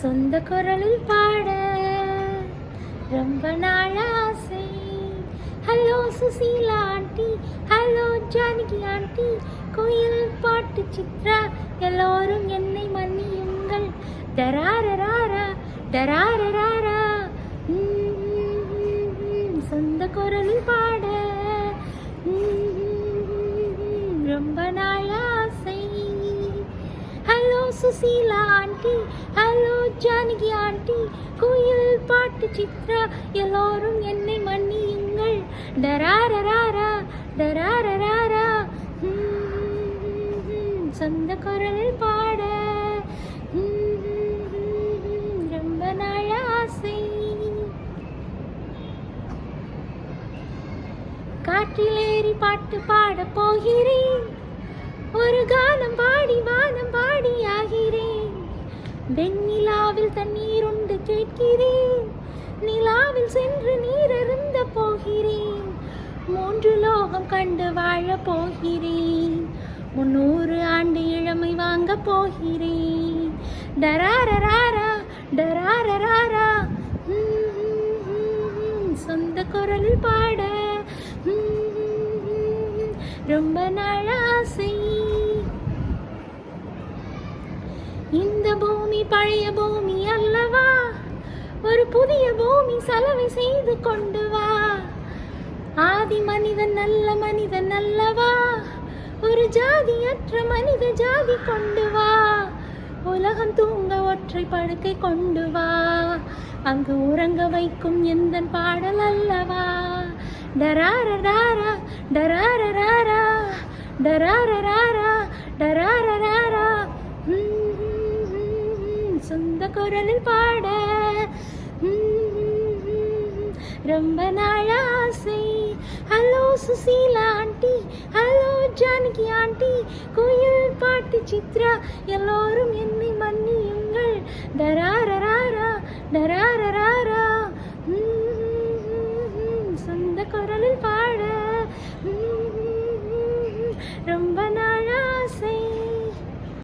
சொந்த குரலில் பாட ரொம்ப நாள் ஆசை. Hello Susheela aunty. Hello Janaki aunty. கோயில் பாட்டு சித்ரா. எல்லோரும் என்னை மன்னியுங்கள். டராரராரா டராரராரா. சொந்த குரலில் பாட. ரொம்ப நாளா Susheela aunty. Hello Janaki aunty. கோயில் பாட்டு சித்ரா. எல்லோரும் என்னை மன்னியுங்கள். டராரராரா டராரராரா. சொந்த குரலில் பாட. ரொம்ப நாள் ஆசை. காற்றிலேறி பாட்டு பாட போகிறேன். ஒரு கானம் பாடி வானம் பாடி வெண்ணிலாவில் தண்ணீர் உண்டு கேட்கிறேன். நிலாவில் சென்று நீரருந்த போகிறேன். மூன்று லோகம் கண்டு வாழ போகிறேன். முன்னூறு ஆண்டு இளமை வாங்க போகிறேன். டராரராரா டராரராரா. சொந்த குரல் பாட. ரொம்ப நாளாசை இந்த பூ பூமி பழைய பூமி அல்லவா? ஒரு புதிய பூமி சலவை செய்து கொண்டு வா. ஆதி மனிதன் நல்ல மனிதன் அல்லவா? ஒரு ஜாதியற்ற மனித ஜாதி கொண்டு வா. உலகம் தூங்க ஒற்றை படுக்கை கொண்டு வா. அங்கு உறங்க வைக்கும் எந்த பாடல் அல்லவா? டராரராரா டராரராரா டராரராரா டரார சொந்த குரலில் பாட. ரொம்ப நாள் ஆசை. Hello Susheela aunty. Hello Janaki aunty. கோயில் பாட்டு சித்ரா. எல்லோரும் என்னை மன்னியுங்கள். தராரராரா தராரராரா சொந்த குரலில் பாட. ரொம்ப